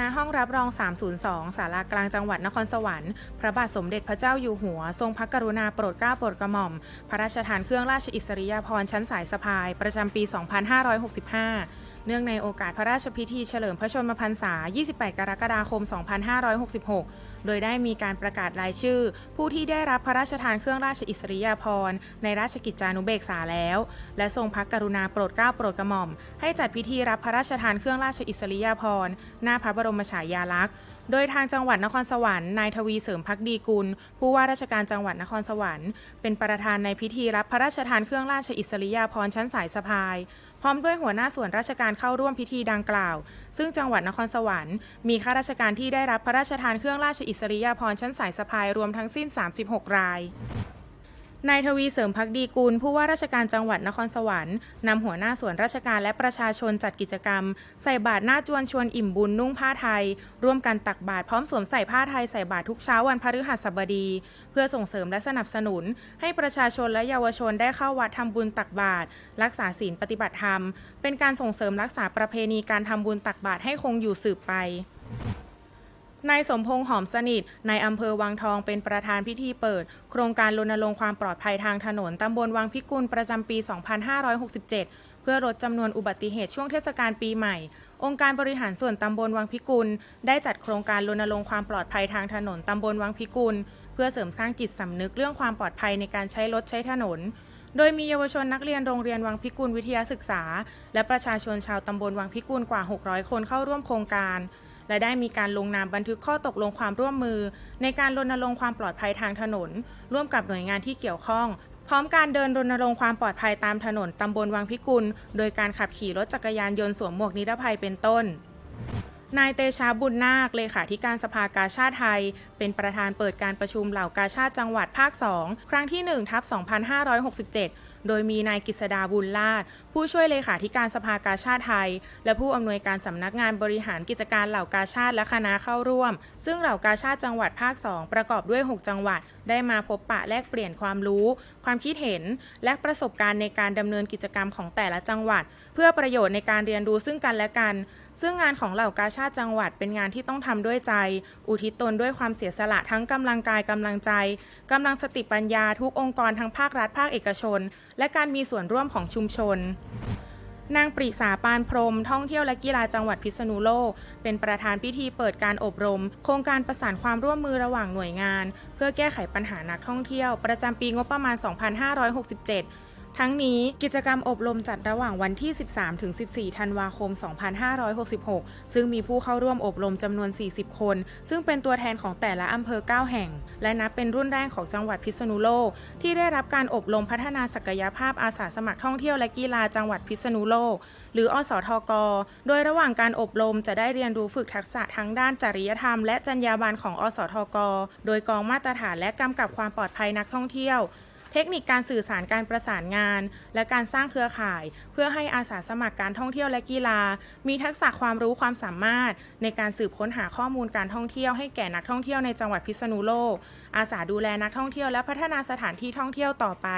ณห้องรับรอง 302 ศาลากลางจังหวัดนครสวรรค์ พระบาทสมเด็จพระเจ้าอยู่หัว ทรงพระกรุณาโปรดเกล้าโปรดกระหม่อม พระราชทานเครื่องราชอิสริยาภรณ์ชั้นสายสะพาย ประจำปี 2565 เนื่องในโอกาสพระราชพิธีเฉลิมพระชนมพรรษา 28 กรกฎาคม 2566 โดยได้มีการประกาศรายชื่อ ผู้ที่ได้รับพระราชทานเครื่องราชอิสริยาภรณ์ในราชกิจจานุเบกษาแล้ว และทรงพระกรุณาโปรดเกล้าโปรดกระหม่อม ให้จัดพิธีรับพระราชทานเครื่องราชอิสริยาภรณ์หน้าพระบรมฉายาลักษณ์โดยทางจังหวัดนครสวรรค์นายทวีเสริมพักดีกุล ผู้ว่าราชการจังหวัดนครสวรรค์ เป็นประธานในพิธีรับพระราชทานเครื่องราชอิสริยาภรณ์ชั้นสายสะพาย พร้อมด้วยหัวหน้าส่วนราชการเข้าร่วมพิธีดังกล่าว ซึ่งจังหวัดนครสวรรค์มีข้าราชการที่ได้รับพระราชทานเครื่องราชอิสริยาภรณ์ชั้นสายสะพายรวมทั้งสิ้น 36 ราย นายทวีเสริมพักดีกุลผู้ว่าราชการจังหวัดนครสวรรค์นำหัวหน้าส่วนราชการและประชาชนจัดกิจกรรม ใส่บาตรหน้าจวนชวนอิ่มบุญนุ่งผ้าไทย ร่วมกันตักบาตรพร้อมสวมใส่ผ้าไทยใส่บาตรทุกเช้าวันพฤหัสบดี เพื่อส่งเสริมและสนับสนุน ให้ประชาชนและเยาวชนได้เข้าวัดทำบุญตักบาตรรักษาศีลปฏิบัติธรรม เป็นการส่งเสริมรักษาประเพณีการทำบุญตักบาตรให้คงอยู่สืบไป นายสมพงษ์หอมสนิทในายอำเภอวังทองเป็นประธานพิธีเปิด โครงการรณรงค์ความปลอดภัยทางถนนตำบลวังพิกุลประจำปี 2567 เพื่อลดจำนวนอุบัติเหตุช่วงเทศกาลปีใหม่ องค์การบริหารส่วนตำบลวังพิกุล ได้จัดโครงการรณรงค์ความปลอดภัยทางถนนตำบลวังพิกุล เพื่อเสริมสร้างจิตสำนึกเรื่องความปลอดภัยในการใช้รถใช้ถนนโดยมีเยาวชนนักเรียนโรงเรียนวังพิกุลวิทยาศึกษา และประชาชนชาวตำบลวังพิกุลกว่า 600 คนเข้าร่วมโครงการ และได้มีการลงนามบันทึกข้อตกลงความร่วมมือ ในการรณรงค์ความปลอดภัยทางถนน ร่วมกับหน่วยงานที่เกี่ยวข้อง พร้อมการเดินรณรงค์ความปลอดภัยตามถนนตำบลวังพิกุล โดยการขับขี่รถจักรยานยนต์สวมหมวกนิรภัยเป็นต้นนายเตชาบุญนาค เลขาธิการสภากาชาติไทย เป็นประธานเปิดการประชุมเหล่ากาชาติจังหวัดภาค 2 ครั้งที่1ทับ2567 โดยมีนายกฤษดาบุญลาดผู้ช่วยเลขาธิการสภากาชาติไทย และผู้อำนวยการสำนักงานบริหารกิจการเหล่ากาชาติและคณะเข้าร่วม ซึ่งเหล่ากาชาติจังหวัดภาค 2 ประกอบด้วย 6 จังหวัด ได้มาพบปะแลกเปลี่ยนความรู้ ความคิดเห็น และประสบการณ์ในการดำเนินกิจกรรมของแต่ละจังหวัด เพื่อประโยชน์ในการเรียนรู้ซึ่งกันและกัน ซึ่งงานของเหล่ากาชาติจังหวัดเป็นงานที่ต้องทำด้วยใจ อุทิศตนด้วยความเสียสละทั้งกำลังกายกำลังใจกำลังสติปัญญาทุกองค์กรทั้งภาครัฐภาคเอกชน และการมีส่วนร่วมของชุมชนนางปริษาปานพรหมท่องเที่ยวและกีฬาจังหวัดพิษณุโลก เป็นประธานพิธีเปิดการอบรม โครงการประสานความร่วมมือระหว่างหน่วยงาน เพื่อแก้ไขปัญหานักท่องเที่ยว ประจำปีงบประมาณ 2567 ทั้งนี้กิจกรรมอบรมจัดระหว่างวันที่ 13ถึง14 ธันวาคม 2566 ซึ่งมีผู้เข้าร่วมอบรมจำนวน 40 คน ซึ่งเป็นตัวแทนของแต่ละอำเภอ 9 แห่ง และนับเป็นรุ่นแรกของจังหวัดพิษณุโลก ที่ได้รับการอบรมพัฒนาศักยภาพอาสาสมัครท่องเที่ยวและกีฬาจังหวัดพิษณุโลก หรืออสทก โดยระหว่างการอบรมจะได้เรียนรู้ฝึกทักษะทั้งด้านจริยธรรมและจรรยาบรรณของอสทก โดยกองมาตรฐานและกำกับความปลอดภัยนักท่องเที่ยว เทคนิคการสื่อสารการประสานงาน และการสร้างเครือข่าย เพื่อให้อาสาสมัครการท่องเที่ยวและกีฬา มีทักษะความรู้ความสามารถ ในการสืบค้นหาข้อมูลการท่องเที่ยวให้แก่นักท่องเที่ยวในจังหวัดพิษณุโลก อาสาดูแลนักท่องเที่ยวและพัฒนาสถานที่ท่องเที่ยวต่อไป